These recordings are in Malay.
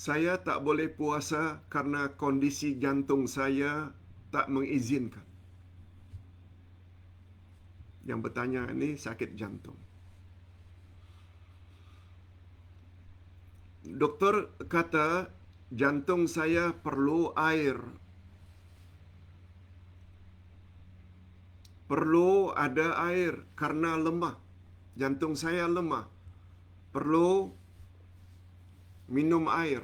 saya tak boleh puasa karena kondisi jantung saya tak mengizinkan. Yang bertanya ini sakit jantung. Doktor kata jantung saya perlu air. Perlu ada air karena lemah. Jantung saya lemah. Perlu minum air.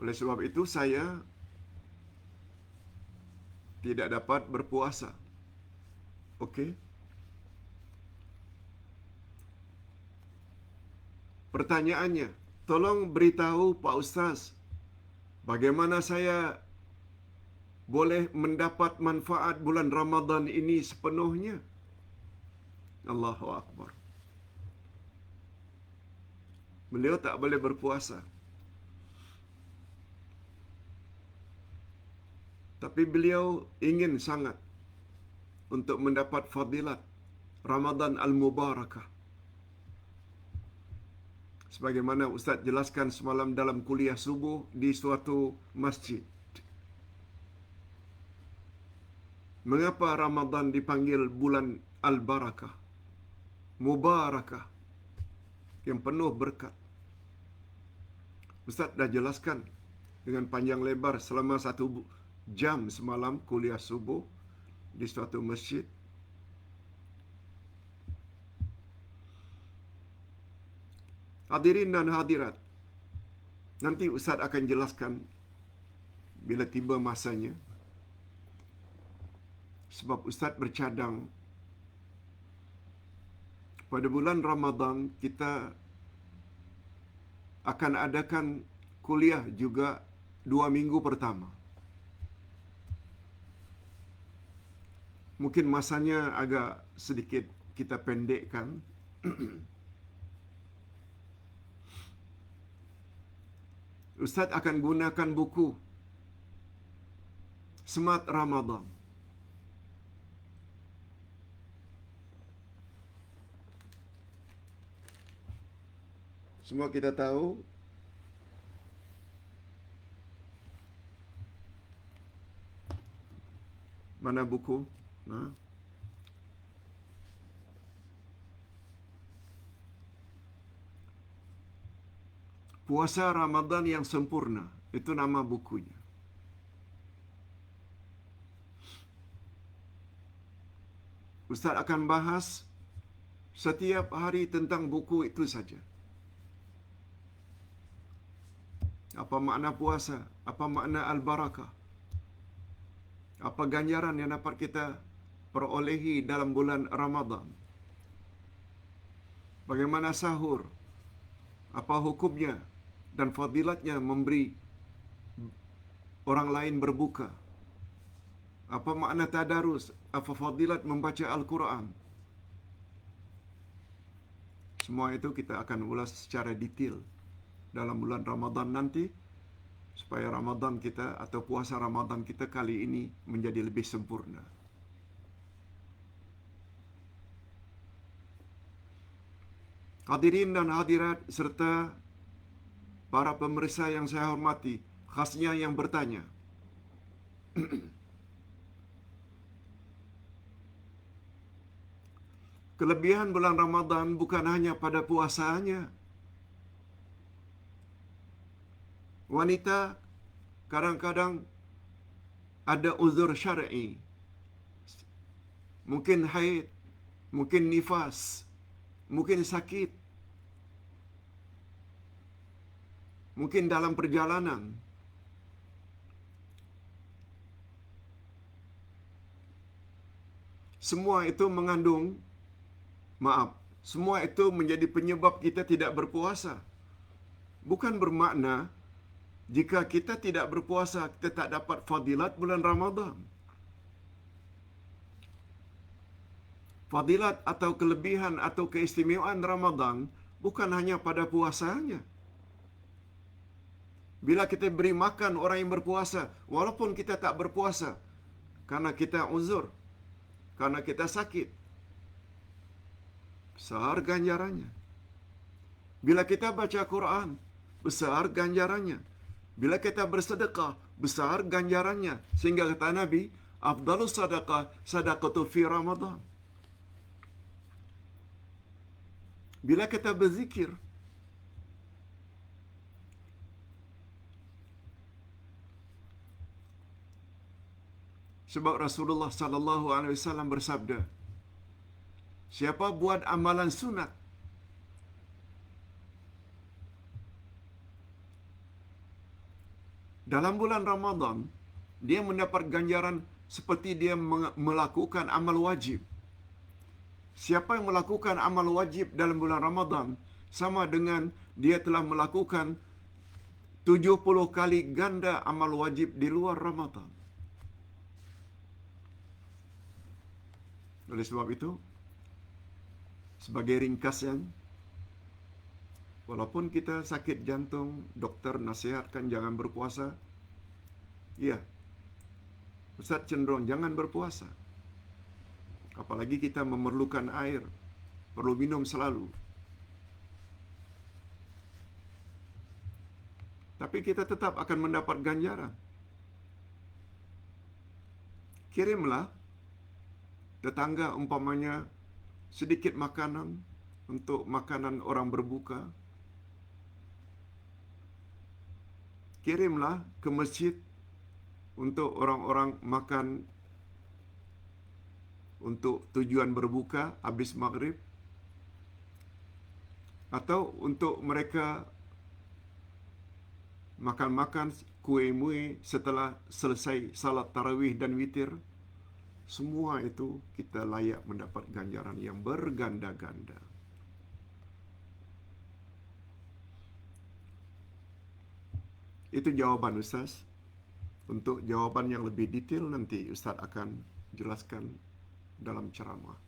Oleh sebab itu saya tidak dapat berpuasa. Okey. Pertanyaannya, tolong beritahu Pak Ustaz, bagaimana saya boleh mendapat manfaat bulan Ramadan ini sepenuhnya? Allahu Akbar. Beliau tak boleh berpuasa. Tapi beliau ingin sangat untuk mendapat fadilat Ramadan Al-Mubarakah. Sebagaimana Ustaz jelaskan semalam dalam kuliah subuh di suatu masjid. Mengapa Ramadan dipanggil bulan Al-Barakah? Mubarakah. Yang penuh berkat. Ustaz dah jelaskan dengan panjang lebar selama satu jam semalam kuliah subuh di suatu masjid. Hadirin dan hadirat, nanti Ustaz akan jelaskan bila tiba masanya. Sebab Ustaz bercadang pada bulan Ramadan kita akan adakan kuliah juga dua minggu pertama. Mungkin masanya agak sedikit kita pendekkan. Ustaz akan gunakan buku Semat Ramadan. Semua kita tahu mana buku? Nah. Puasa Ramadan yang sempurna itu nama bukunya. Ustaz akan bahas setiap hari tentang buku itu saja. Apa makna puasa? Apa makna al-barakah? Apa ganjaran yang dapat kita perolehi dalam bulan Ramadan? Bagaimana sahur? Apa hukumnya dan fadilatnya memberi orang lain berbuka? Apa makna tadarus? Apa fadilat membaca Al-Quran? Semua itu kita akan ulas secara detail dalam bulan Ramadan nanti supaya Ramadan kita atau puasa Ramadan kita kali ini menjadi lebih sempurna. Hadirin dan hadirat serta para pemeriksa yang saya hormati, khasnya yang bertanya. Kelebihan bulan Ramadan bukan hanya pada puasanya. Wanita kadang-kadang ada uzur syar'i. Mungkin haid, mungkin nifas, mungkin sakit. Mungkin dalam perjalanan. Semua itu mengandung maaf, semua itu menjadi penyebab kita tidak berpuasa. Bukan bermakna jika kita tidak berpuasa, kita tak dapat fadilat bulan Ramadan. Fadilat atau kelebihan atau keistimewaan Ramadan bukan hanya pada puasanya. Bila kita beri makan orang yang berpuasa, walaupun kita tak berpuasa, karena kita uzur, karena kita sakit, besar ganjarannya. Bila kita baca Quran, besar ganjarannya. Bila kita bersedekah, besar ganjarannya. Sehingga kata Nabi, afdalus sadaqah sadaqatu fi Ramadan. Bila kita berzikir, sebab Rasulullah sallallahu alaihi wasallam bersabda, siapa buat amalan sunat dalam bulan Ramadan, dia mendapat ganjaran seperti dia melakukan amal wajib. Siapa yang melakukan amal wajib dalam bulan Ramadan sama dengan dia telah melakukan 70 kali ganda amal wajib di luar Ramadan. Oleh sebab itu, sebagai ringkasnya, walaupun kita sakit jantung, doktor nasihatkan jangan berpuasa. Ya, Ustaz cenderung jangan berpuasa. Apalagi kita memerlukan air, perlu minum selalu. Tapi kita tetap akan mendapat ganjaran. Kirimlah tetangga umpamanya sedikit makanan untuk makanan orang berbuka. Kirimlah ke masjid untuk orang-orang makan. Untuk tujuan berbuka habis maghrib. Atau untuk mereka makan-makan kuih-muih setelah selesai salat tarawih dan witir. Semua itu kita layak mendapat ganjaran yang berganda-ganda itu jawaban Ustaz. Untuk jawaban yang lebih detail nanti Ustaz akan jelaskan dalam ceramah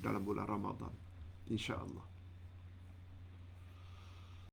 dalam bulan Ramadan insya-Allah